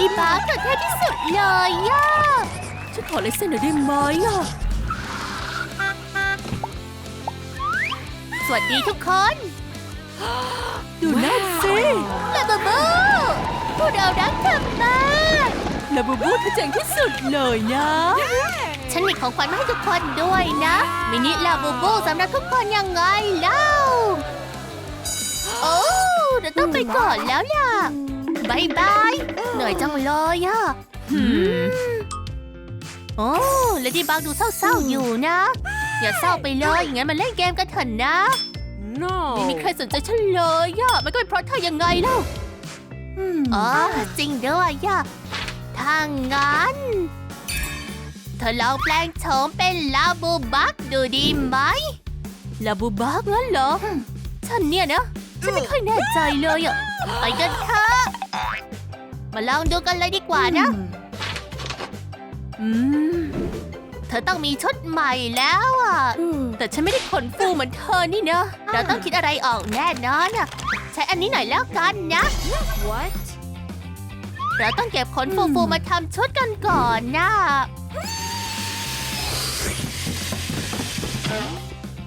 ดี้บักเธอเท่ที่สุดเลยย่าฉันขอลายเซ็นหน่อยได้ไหมอะ สวัสดีทุกคน ดูนั่นสิลาบูบูพวกเรารักเธอมากลาบูบูเธอเจ๋งที่สุดเลยนะ ฉันมีของขวัญมาให้ทุกคนด้วยนะ มินิลาบูบูสำหรับทุกคนยังไงเล่า โอ้เราต้องไปก่อนแล้วล่ะ บายบายเหนื่อยจังเลยอะหืมโอ้เลดี้บังดูเศร้าๆอยู่นะ อย่าเศร้าไปเลยงั้นมาเล่นเกมกันเถอะนะ no ไม่มีใครสนใจฉันเลยอะมันก็เป็นเพราะเธอยังไงเล่าอ๋อจริงด้วยอะถ้างั้น เธอลองแปลงโฉมเป็นลาบูบักดูดีไหมลาบูบักงั้นเหรอ ฉันเนี่ยนะ ฉันไม่ค่อยแน่ใจเลยอะไปกันเถอะ มาลองดูกันเลยดีกว่านะ อืม เธอต้องมีชุดใหม่แล้วอะ แต่ฉันไม่ได้ขนฟูเหมือนเธอนี่นะเราต้องคิดอะไรออกแน่นอนอะ ใช้อันนี้หน่อยแล้วกันนะ what เราต้องเก็บขนฟูฟูๆมาทำชุดกันก่อนนะ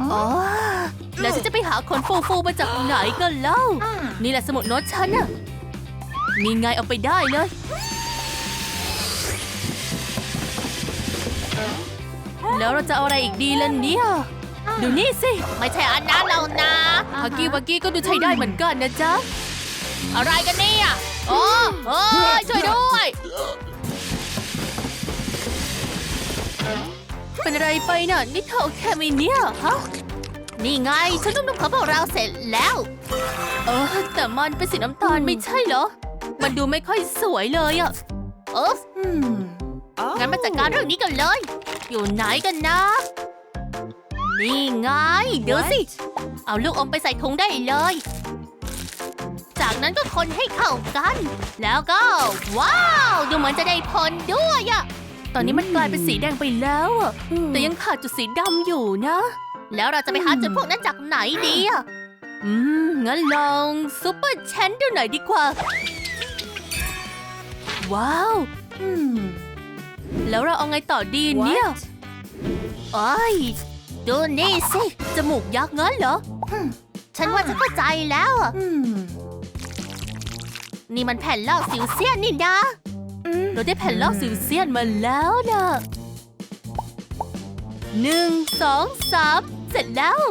อ๋อแล้วฉันจะไปหาขนฟูฟูๆมาจากไหนกันเล่า นี่แหละสมุดโน้ตฉันน่ะ นี่ไงเอาไปได้เลย แล้วเราจะเอาอะไรอีกดีล่ะเนี่ย ดูนี่สิ ไม่ใช่อันนั้นเรานะฮักกี้วักกี้ก็ดูใช้ได้เหมือนกันนะจ๊ะ อะไรกันเนี่ยโอ้เฮ้ยช่วยด้วย เป็นอะไรไปน่ะ นี่เธอโอเคไหมเนี่ยฮะนี่ไง ฉันนุ่มๆของพวกเราเสร็จแล้ว เออ แต่มันเป็นสีน้ำตาลไม่ใช่เหรอ มันดูไม่ค่อยสวยเลยอะเอองั้นมาจัดการเรื่องนี้กันเลย อยู่ไหนกันนะ นี่ไงดูสิ เอาลูกอมไปใส่ถุงได้เลย จากนั้นก็คนให้เข้ากัน แล้วก็ ว้าว ดูเหมือนจะได้ผลด้วยอะตอนนี้มันกลายเป็นสีแดงไปแล้วอะแต่ยังขาดจุดสีดำอยู่นะ แล้วเราจะไปหาจุดพวกนั้นจากไหนดีอะอืม งั้นลองซุปเปอร์แชนดูหน่อยดีกว่า ว้าวแล้วเราเอาไงต่อดีเนี่ยโอ้ยดูนี่สิ จมูกยักษ์งั้นเหรอ ฉันว่าฉันเข้าใจแล้วอะนี่มันแผ่นลอกสิวเซียนนี่นะ เราได้แผ่นลอกสิวเซียนมาแล้วนะหนึ่งสองสามเสร็จแล้ว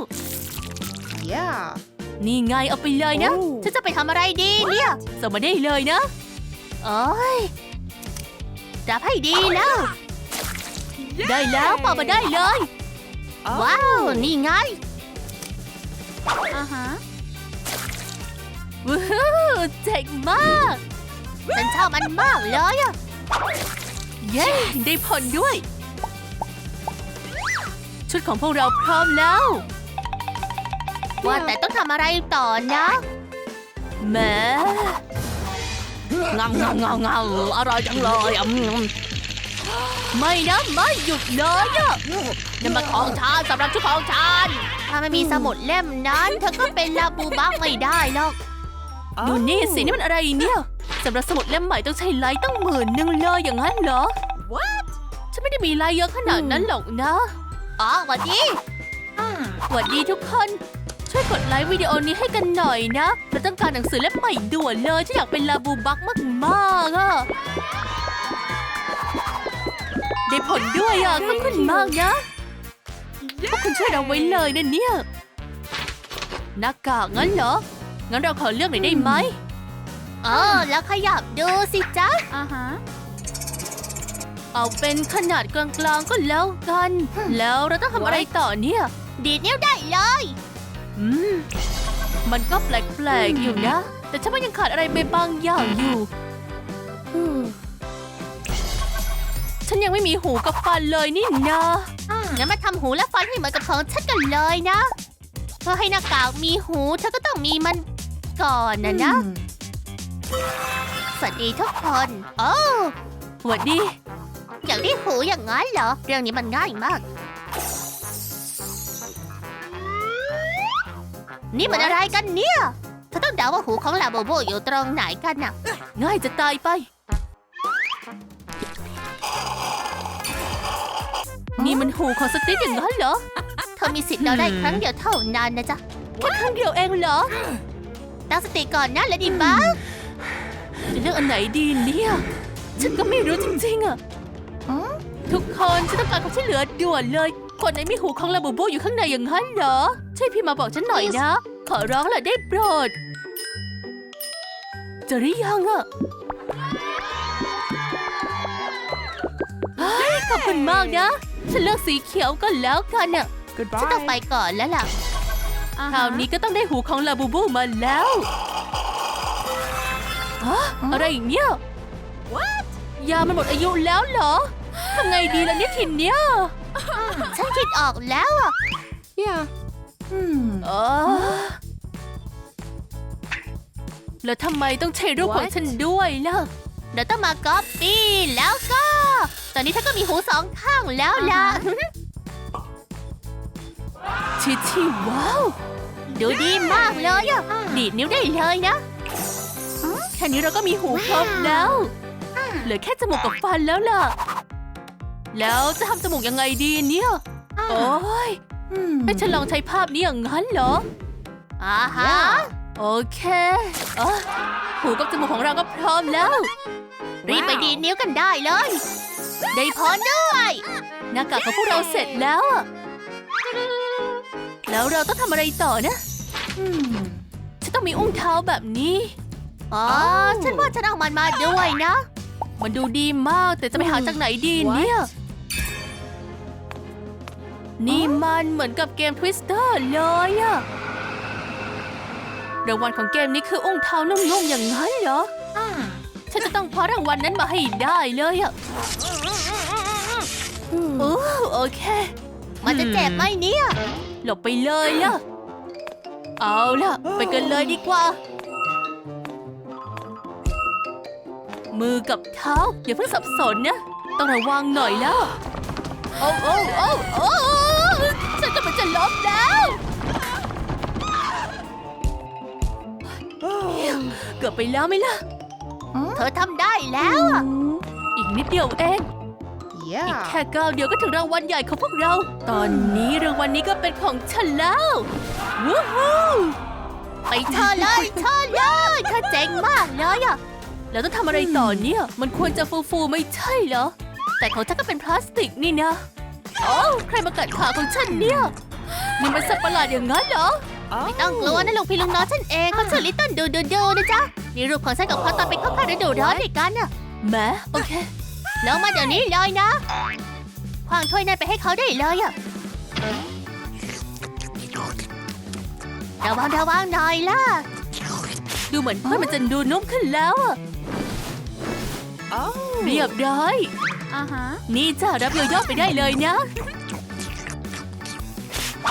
Yeah. นี่ไงเอาไปเลยนะ ฉันจะไปทำอะไรดีเนี่ยส่งมาได้เลยนะ โอ้ยจับให้ดีแล้ว ได้แล้วเป่ามาได้เลย ว้าว นี่ไง Uh huh. ว้าวเจ๋งมาก ฉันชอบมันมากเลยอะเย้ ได้ผลด้วย ชุดของพวกเราพร้อมแล้ว ว่าแต่ต้องทำอะไรต่อนะแหม งามงามงามงามอร่อยจังเลยอืมไม่นะไม่หยุดเลยอะนี่นมาของฉันสำหรับชุดของฉันถ้าไม่มีสมุดเล่มนั้น เธอก็เป็นลาบูบักไม่ได้หรอกดูนี่สินี่มันอะไรเนี่ยสำหรับสมุดเล่มใหม่ต้องใช้ไลท์ตั้งหมื่นหนึ่งเลยอย่างนั้นเหรอ What? ฉันไม่ได้มีไลท์เยอะขนาดนั้นหรอกนะอ๋อหวันดีสวัสดีทุกคนช่ วยกดไลค์วิดีโอนี้ให้กันหน่อยนะเราต้องการหนังสือเล่มใหม่ด่วนเลยฉันอยากเป็นลาบูบักมากๆอะได้ผลด้วยอะขอบคุณมากนะพวกคุณช่วยเราไว้เลยนะเนี่ยหน้ากากงั้นเหรอ งั้นเราขอเลือกหน่อยได้ไหมเออแล้วขยับดูสิจ๊ะ Uh huh. เอาเป็นขนาดกลางๆก็แล้วกัน แล้วเราต้องทำอะไรต่อเนี่ย ดีดนิ้วได้เลย อืม มันก็แปลกๆอยู่นะ แต่ฉันว่ายังขาดอะไรไปบางอย่างอยู่ ฉันยังไม่มีหูกับฟันเลยนี่นะงั้นมาทำหูและฟันให้เหมือนกับของฉันกันเลยนะ เพื่อให้หน้ากากมีหูเธอก็ต้องมีมันก่อนนะนะ สวัสดีทุกคน โอ้หวัดดี อยากได้หูอย่างนั้นเหรอ เรื่องนี้มันง่ายมาก นี่มันอะไรกันเนี่ยเธอต้องเดาว่าหูของลาโบโบอยู่ตรงไหนกันน่ะ ง่ายจะตายไป นี่มันหูของสติ๊กอย่างนั้นเหรอ เธอมีสิทธิ์เราได้ครั้งเดียวเท่านั้นนะจ๊ะ แค่ครั้งเดียวเองเหรอ ตั้งสติก่อนนะเลดี้บักจะเลือกอันไหนดีเนี่ย ฉันก็ไม่รู้จริงๆอะทุกคนฉันต้องการความช่วยเหลือด่วนเลย คนไหนมีหูของลาบูบูอยู่ข้างในอย่างนั้นเหรอ ช่วยพี่มาบอกฉันหน่อยนะ ขอร้องละได้โปรดเจะหรือยังอะเฮ้ยขอบคุณมากนะ ฉันเลือกสีเขียวก็แล้วกันน่ะฉันต้องไปก่อนแล้วล่ะ คราวนี้ก็ต้องได้หูของลาบูบูมาแล้วฮะอะไรอีกเนี่ย What ยามันหมดอายุแล้วเหรอ ทำไงดีล่ะเนี่ยทีเนี้ย ฉันคิดออกแล้วอะ Yeah. Hmm. เออแล้วทำไมต้องใช้รูปของ What? ฉันด้วยล่ะเราต้องมาก๊อปปี้แล้วก็ ตอนนี้เธอก็มีหูสองข้างแล้วล่ะ ชิชิว้าว ดูดีมากเลยอะดีดนิ้วได้เลยนะ แค่นี้เราก็มีหูครบแล้ว เหลือแค่จมูกกับฟันแล้วล่ะ แล้วจะทำจมูกยังไงดีเนี่ย โอ้ย Hmm. ให้ฉันลองใช้ภาพนี้อย่างนั้นเหรออ่าฮะ โอเคเออหูกับจมูกของเราก็พร้อมแล้ว รีบไปดีดนิ้วกันได้เลย ได้พรด้วยหน้ากากของพวกเราเสร็จแล้วอะแล้วเราต้องทำอะไรต่อนะ Hmm. ฉันต้องมีอุ้งเท้าแบบนี้ อ๋อ ฉันว่าฉันเอามันมาด้วยนะ มันดูดีมากแต่จะไปหาจากไหนดีเนี่ย นี่มันเหมือนกับเกมทวิสเตอร์เลยอะรางวัลของเกมนี้คืออุ้งเท้านุ่มๆอย่างนั้นเหรอ Ah. ฉันจะต้องคว้ารางวัลนั้นมาให้ได้เลยอะโอ้โอเค มันจะเจ็บไหมเนี่ย หลบไปเลยล่ะ เอาล่ะ ไปกันเลยดีกว่า มือกับเท้าอย่าเพิ่งสับสนนะ ต้องระวังหน่อยแล้ว โอ้โอ้โอ้โอ้ฉันกำลัง จะล้มแล้ว เกือบไปแล้วไหมล่ะ เธอทำได้แล้วอะอีกนิดเดียวเอง อีก Yeah. แค่ก้าวเดียวก็ถึงรางวัลใหญ่ของพวกเรา ตอนนี้รางวัลนี้ก็เป็นของฉันแล้ววู้ฮู้ไปเธอเลยเธอเลยเธอเจ๋งมากเลยอะแล้วต้องทำอะไรต่อเนี่ย มันควรจะฟูๆไม่ใช่เหรอ แต่ของฉันก็เป็นพลาสติกนี่นะ โอ้ ใครมากัดขาของฉันเนี่ย นี่มันสัตว์ประหลาดอย่างนั้นเหรอ ไม่ต้องกลัวนะลุงพี่ลุงน้องฉันเองเขาชื่อลิตเติ้ลดูดูดูนะจ๊ะนี่รูปของฉันกับเขาตอนไปเข้าค่ายฤดูร้อนด้วยกันอะแหมโอเคลงมาเดี๋ยวนี้เลยนะขวางถ้วยนั่นไปให้เขาได้เลยอะระวังระวังหน่อยล่ะ ดูเหมือนเพื่อนมันจะดูนุ่มขึ้นแล้วอะ Oh. เรียบร้อย Uh huh. นี่จ้ารับโยโย่ไปได้เลยนะ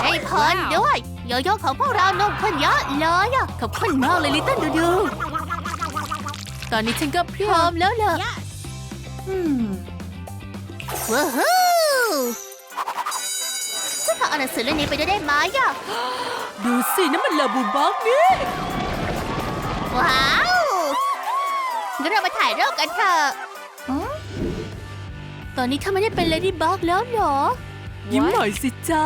ให้พรด้วยโยโย่ของพวกเรานุ่มขึ้นเยอะเลยอะขอบคุณมากเลยลิตเติ้ลดูดูตอนนี้ฉันก็พร้อมแล้วล่ะ Hmm. ว้าวฮู้ฉันขอเอาหนังสือเล่มนี้ไปด้วยได้ไหมอะดูสินั่นมันลาบูบ็อกนี่ว้าวงั้นเรามาถ่ายรูปกันเถอะตอนนี้เธอไม่ได้เป็นเลดี้บ็อกแล้วเหรอ ยิ้มหน่อยสิจ๊ะ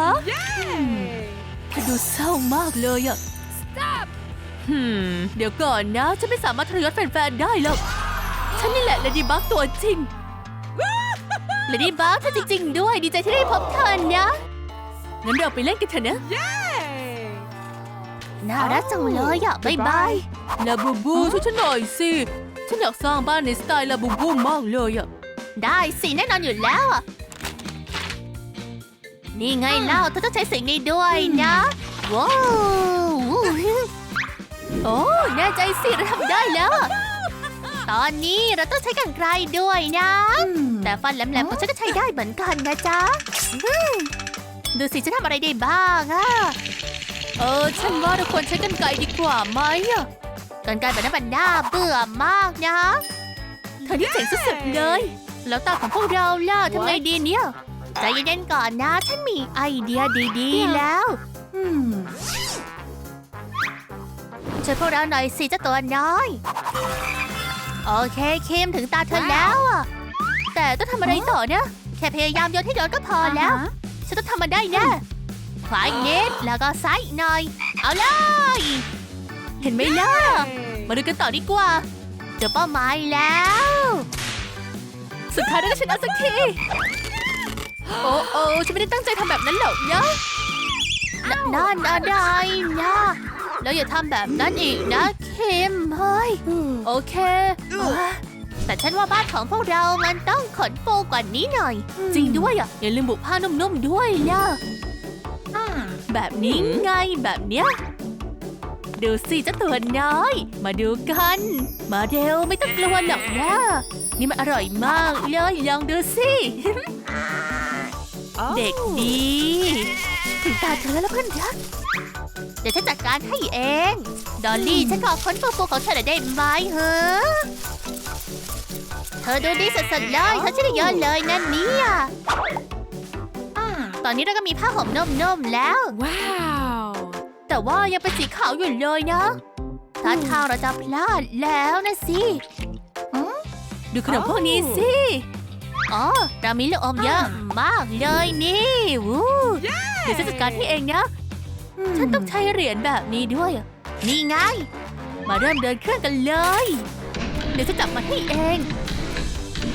เธอดูเศร้ามากเลยอะ Stop หืมเดี๋ยวก่อนนะ ฉันไม่สามารถทรยศแฟนๆ ได้หรอก ฉันนี่แหละเลดี้บ็อกตัวจริงเลดี้บัคเธอจริง ๆ ด้วย ดีใจที่ได้พบเธอนะ งั้นเราไปเล่นกันเถอะนะ น่ารักจังเลยอะบ๊ายบายลาบูบูช่วยฉันหน่อยสิ ฉันอยากสร้างบ้านในสไตล์ลาบูบูมากเลยอะ ได้สิแน่นอนอยู่แล้วอะ นี่ไงเล่าเธอต้องใช้สิ่งนี้ด้วยนะ ว้าวโอ้แน่ใจสิเราทำได้แล้วอะตอนนี้เราต้องใช้กรรไกรด้วยนะ Hmm. แต่ฟันแหลมๆของฉันก็ใช้ได้เหมือนกันนะจ๊ะอืมดูสิฉันทำอะไรได้บ้างอะเออ ฉันว่าเราควรใช้กันไกรดีกว่าไหมอะกรรไกรแบบนั้นมันน่าเบื่อมากนะเธอนี่เจ๋งสุดๆเลย แล้วตาของพวกเราล่ะทำไงดีเนี่ย ใจเย็นๆก่อนนะ ฉันมีไอเดียดีๆแล้ว Hmm. ช่วยพวกเราหน่อยสิเจ้าตัวน้อย โอเคคิมถึงตาเธอแล้วอะแต่ต้องทำอะไรต่อนะแค่พยายามโยนให้โดนก็พอแล้ว ฉันต้องทำมันได้แน่ขวาอีกนิดแล้วก็ซ้ายอีกหน่อย เอาเลย เห็นไหมล่ะ มาดูกันต่อดีกว่า เจอเป้าหมายแล้ว สุดท้ายได้ก็ชนะสักที โอ้โอ้ฉันไม่ได้ตั้งใจทำแบบนั้นหรอกนะนนั่นอะไรนะ แล้วอย่าทำแบบนั้นอีกนะคิมเฮ้ย โอเค แต่ฉันว่าบ้านของพวกเรามันต้องขนฟูกว่านี้หน่อย จริงด้วยอะ อย่าลืมบุกผ้านุ่มๆด้วยนะแบบนี้ไงแบบเนี้ยดูสิเจ้าตัวน้อย มาดูกัน มาเร็วไม่ต้องกลัวหรอกนะนี่มันอร่อยมากเลยลองดูสิ เด็กดี ถึงตาเธอแล้วเพื่อนรัก เดี๋ยวฉันจัดการให้เอง ดอลลี่ฉันขอค้นฟูฟูของเธอหน่อยได้ไหมเหรอเธอดูดีสุดๆเลยเธอช่วยได้เยอะเลยนั่นเนี่ยตอนนี้เราก็มีผ้าห่มนุ่มๆแล้ว Wow. แต่ว่ายังเป็นสีขาวอยู่เลยนะท่าทางเราจะพลาดแล้วนะสิดูขนมพวกนี้สิ อ๋อ เรามีลูกอมเยอะมากเลยนี่วู้เดี๋ยวฉันจัดการที่เองนะ ฉันต้องใช้เหรียญแบบนี้ด้วยอะนี่ไง มาเริ่มเดินเครื่องกันเลย เดี๋ยวจะจับมันให้เอง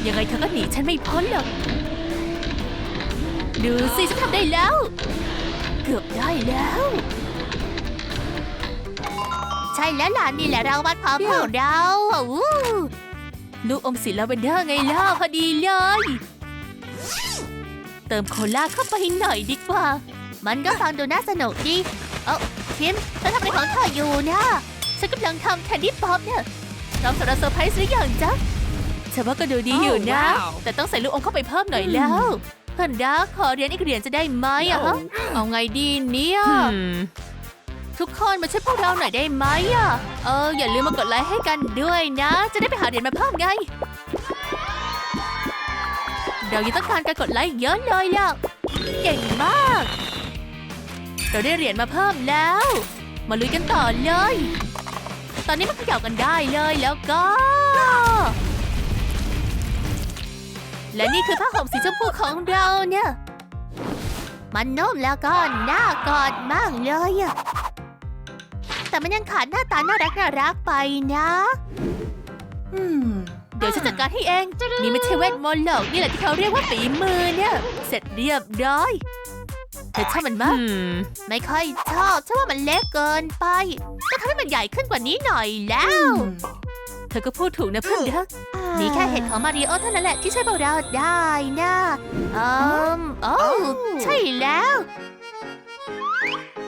ยังไงเธอก็หนีฉันไม่พ้นหรอก ดูสิฉันทำได้แล้ว เกือบได้แล้ว ใช่แล้วล่ะนี่แหละรางวัลของพวกเราอะวู้ ลูกอมสีลาเวนเดอร์ไงล่ะพอดีเลย เติมโคลาเข้าไปหน่อยดีกว่า มันก็ฟังดูน่าสนุกดี เอ้าคิมเธอทำอะไรของเธออยู่นะฉันกำลังทำแคนดี้ป๊อปเนี่ยพร้อมสำหรับเซอร์ไพรส์หรือยังจ๊ะฉันว่าก็ดูดีอยู่นะ Oh, wow. แต่ต้องใส่ลูกอมเข้าไปเพิ่มหน่อยแล้วเพื่อนรักขอเรียนอีกเหรียญจะได้ไหมอะฮะเอาไงดีเนี่ย ทุกคนมาช่วยพวกเราหน่อยได้ไหมอะ เออ อย่าลืมมากดไลค์ให้กันด้วยนะ จะได้ไปหาเหรียญมาเพิ่มไง เรายังต้องการการกดไลค์เยอะเลยล่ะ เก่งมาก เราได้เหรียญมาเพิ่มแล้ว มาลุยกันต่อเลย ตอนนี้มันเขย่ากันได้เลยแล้วก็ และนี่คือผ้าห่มสีชมพูของเราเนี่ยมันนุ่มแล้วก็น่ากอดมากเลยอะ แต่มันยังขาดหน้าตาน่ารักน่ารักไปนะ Hmm. เดี๋ยวฉันจัดการให้เอง นี่ไม่ใช่เวทมนต์หรอก นี่แหละที่เขาเรียกว่าฝีมือเนี่ย เสร็จเรียบร้อยเธอชอบมันมากไม่ค่อยชอบฉันว่ามันเล็กเกินไปต้องทำให้มันใหญ่ขึ้นกว่านี้หน่อยแล้ว Hmm. เธอก็พูดถูกนะเพื่อนรักนี่แค่เห็ดของมาริโอเท่านั้นแหละที่ช่วยพวกเราได้นะอืมโอ้ใช่แล้ว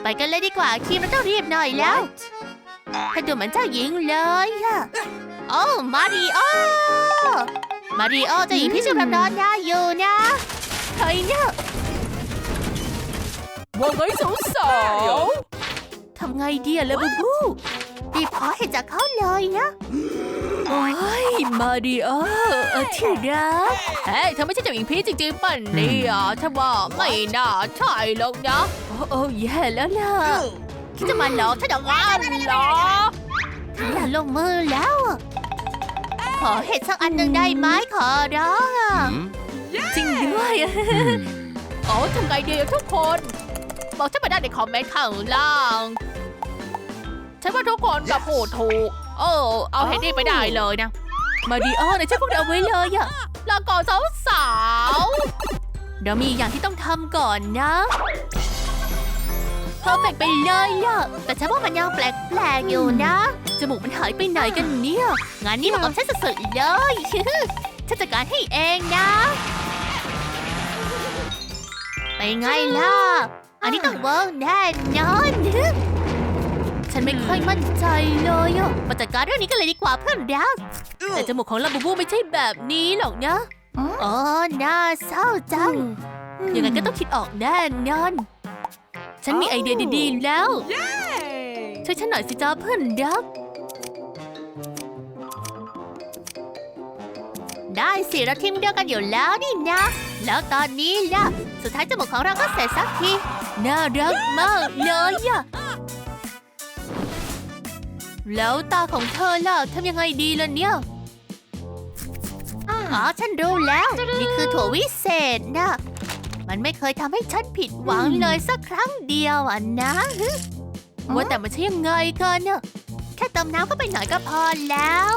ไปกันเลยดีกว่าคีมเราต้องรีบหน่อยแล้วเธอดูเหมือนเจ้าหญิงเลยอะโอ้มาริโอมาริโอเจ้าหญิงที่ชื่อพระนอนยาอยู่นะใครเนี่ยว่าไงสาวสาวทำไงดีอะเลบูบูรีบขอเห็นจากเขาเลยนะ โอ้ยมาดิโอเออที่รักเฮ้ยเธอไม่ใช่เจ้าหญิงพีชจริงๆป่ะเนี่ยฉันว่าไม่น่าใช่หรอกนะโอ้โอ้แย่แล้วล่ะคิดจะมาหลอกฉันเหรอว้าวเหรอถึงเวลาลงมือแล้วอะขอเห็ดสักอันหนึ่งได้ไหมขอร้องอะจริงด้วยอะโอ้ทำไงดีอะทุกคน บอกฉันมาได้ในคอมเมนต์ข้างล่าง ฉันว่าทุกคนกับพูดถูก เออเอาเฮดดี้ไปได้เลยนะ มาริโอเนี่ยช่วยพวกเราไว้เลยอะแล้วก็สาวสาวเรามีอย่างที่ต้องทำก่อนนะเพอร์เฟกไปเลยอะแต่ฉันว่ามันยังแปลกๆอยู่นะ จมูกมันหายไปไหนกันเนี่ย งานนี้เหมาะกับฉันสุดๆเลย ฉันจัดการให้เองนะ ไปไงล่ะ อันนี้ต้องเวิร์กแน่นอน ฉันไม่ค่อยมั่นใจเลยอะมาจัดการเรื่องนี้กันเลยดีกว่าเพื่อนรักแต่จมูกของลาบูบูไม่ใช่แบบนี้หรอกนะ Huh? อ๋อน่าเศร้าจัง Hmm. ยังไงก็ต้องคิดออกแน่นอน ฉันมีไอเดียดีๆแล้ว ช่วยฉันหน่อยสิจ้าเพื่อนรักได้สิเราทีมเดียวกันอยู่แล้วนี่นะ แล้วตอนนี้ล่ะ สุดท้ายจมูกของเราก็เสร็จสักที น่ารักมากเลยอะ แล้วตาของเธอล่ะทำยังไงดีล่ะเนี่ย Ah. อ๋อฉันรู้แล้ว นี่คือถั่ววิเศษนะมันไม่เคยทำให้ฉันผิดหวังเลยสักครั้งเดียวอะนะว่าแต่มันใช่ยังไงกันเนี่ยแค่เติมน้ำเข้าไปหน่อยก็พอแล้ว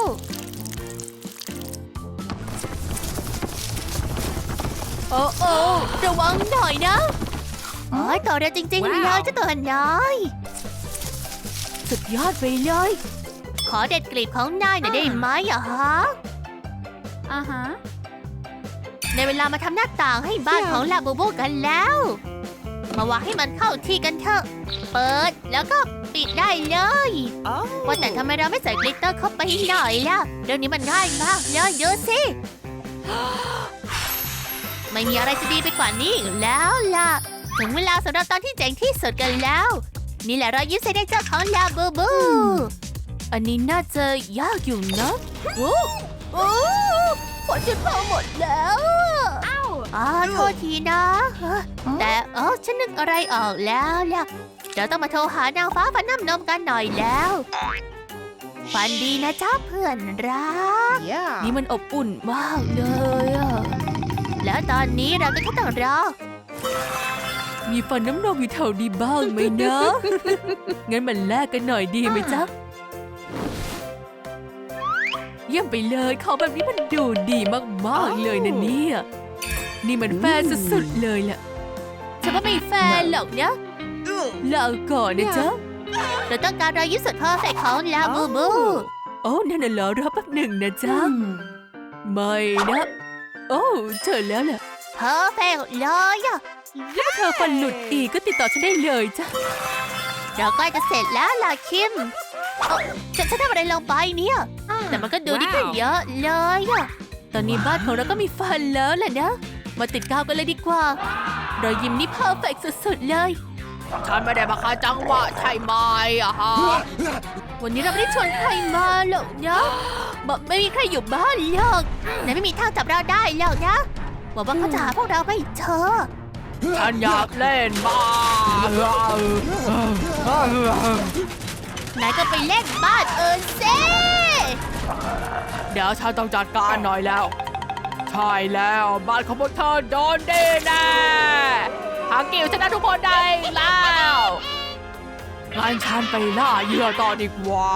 โอ้โอ้ระวังหน่อยนะโอ้ยต่อเร็วจริงๆเลยว้าวเจ้าตัวน้อย สุดยอดไปเลย ขอเด็ดกลีบของนายหน่อยได้ไหมอะฮะ Uh huh. ในเวลามาทำหน้าต่างให้บ้านของลาบูบูกันแล้ว มาวางให้มันเข้าที่กันเถอะ เปิดแล้วก็ปิดได้เลย Oh. ว่าแต่ทำไมเราไม่ใส่กลิตเตอร์เข้าไปหน่อยล่ะ เรื่องนี้มันง่ายมากเลยดูสิ ไม่มีอะไรจะดีไปกว่านี้อีกแล้วล่ะ ถึงเวลาสำหรับตอนที่เจ๋งที่สุดกันแล้ว นี่แหละรอยยิ้มเซเนเจอร์ของลาบูบู อันนี้น่าจะยากอยู่นะโอ้โอ้ฝนจะพอหมดแล้วอ๋อโทษทีนะ แต่เออฉันนึกอะไรออกแล้วล่ะเดี๋ยวต้องมาโทรหานางฟ้าฟันน้ำนมกันหน่อยแล้วฝันดีนะจ้าเพื่อนรัก Yeah. นี่มันอบอุ่นมากเลยอะแล้วตอนนี้เราก็แค่ต้องรอ มีฟันน้ำนมอยู่แถวนี้บ้างไหมนะ งั้นมันแลกกันหน่อยดีไหมจ๊ะ เยี่ยมไปเลยเขาแบบนี้มันดูดีมากๆเลยนะเนี่ย นี่มันแฟนสุดๆเลยแหละฉันว่าไม่แฟนหรอกนะลาก่อนนะจ๊ะ เราต้องการรอยยิ้มสุดเพอร์เฟกต์ของลาบูบู โอ้นั่นน่ะเหรอรอแป๊บหนึ่งนะจ๊ะ ไม่นะ โอ้เจอแล้วแหละเพอร์เฟกต์เลยอะ ถ้าเธอฟันหลุดอีกก็ติดต่อฉันได้เลยจ้ะเราใกล้จะเสร็จแล้วล่ะคิมเอ้าฉันฉันทำอะไรลงไปเนี่ย แต่มันก็ดูดีขึ้นเยอะเลยอะตอนนี้บ้านของเราก็มีฟันแล้วแหละนะ มาติดกาวกันเลยดีกว่ารอยยิ้มนี่เพอร์เฟกสุดๆเลย ฉันไม่ได้มาคาจังหวะใช่ไหมอะฮะ วันนี้เราไม่ได้ชวนใครมาหรอกนะบอกไม่มีใครอยู่บ้านหรอกนายไม่มีทางจับเราได้หรอกนะหวังว่าเขาจะหาพวกเราไม่เจอ ฉันอยากเล่นบ้านนายก็ไปเล่นบ้านเออเซ่เดี๋ยวฉันต้องจัดการหน่อยแล้ว ใช่แล้วบ้านของพวกเธอโดนดีแน่หากิวชนะทุกคนได้แล้วงั้นฉันไปล่าเหยื่อต่อดีกว่า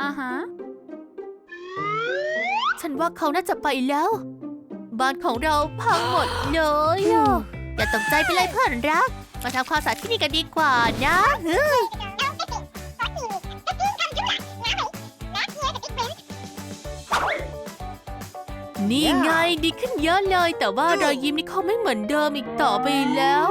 อ่าฮะ ฉันว่าเขาน่าจะไปแล้ว บ้านของเราพังหมดเลยอะอย่าตกใจไปเลยเพื่อนรัก มาทำความสะอาดที่นี่กันดีกว่านะเฮ้ยนี่ไงดีขึ้นเยอะเลย แต่ว่ารอยยิ้มนี่เขาไม่เหมือนเดิมอีกต่อไปแล้ว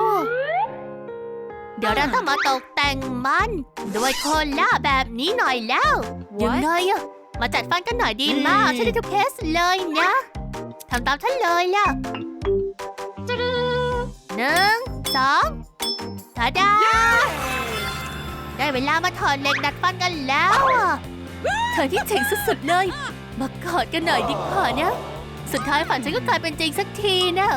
เดี๋ยวเราต้องมาตกแต่งมัน ด้วยโคล่าแบบนี้หน่อยแล้วยังไงอะมาจัดฟันกันหน่อยดีมากฉันได้ทุกเคสเลยนะ ทำตามฉันเลยล่ะหนึ่งสองทาดา ได้เวลามาถอดเหล็กดัดฟันกันแล้วอะเธอที่เจ๋งสุดๆเลย มากอดกันหน่อยดีกว่านะ สุดท้ายฝันฉันก็กลายเป็นจริงสักทีนะ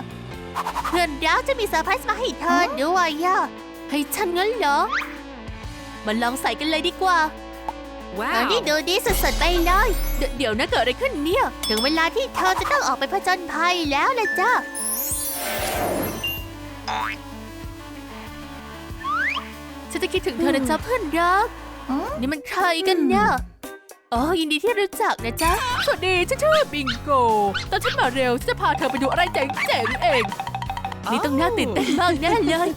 เพื่อนรักจะมีเซอร์ไพรส์มาให้เธอด้วยอะให้ฉันงั้นเหรอ มาลองใส่กันเลยดีกว่า เธอนี่ดูดีสุดๆไปเลยเดี๋ยวเดี๋ยวนะเกิดอะไรขึ้นเนี่ย ถึงเวลาที่เธอจะต้องออกไปผจญภัยแล้วนะจ๊ะฉันจะคิดถึงเธอนะจ๊ะเพื่อนรัก นี่มันใครกันเนี่ยอ๋อยินดีที่รู้จักนะจ๊ะ สวัสดีฉันชื่อบิงโก ตอนฉันมาเร็วฉันจะพาเธอไปดูอะไรเจ๋งๆเอง นี่ต้องน่าตื่นเต้นมากแน่เลย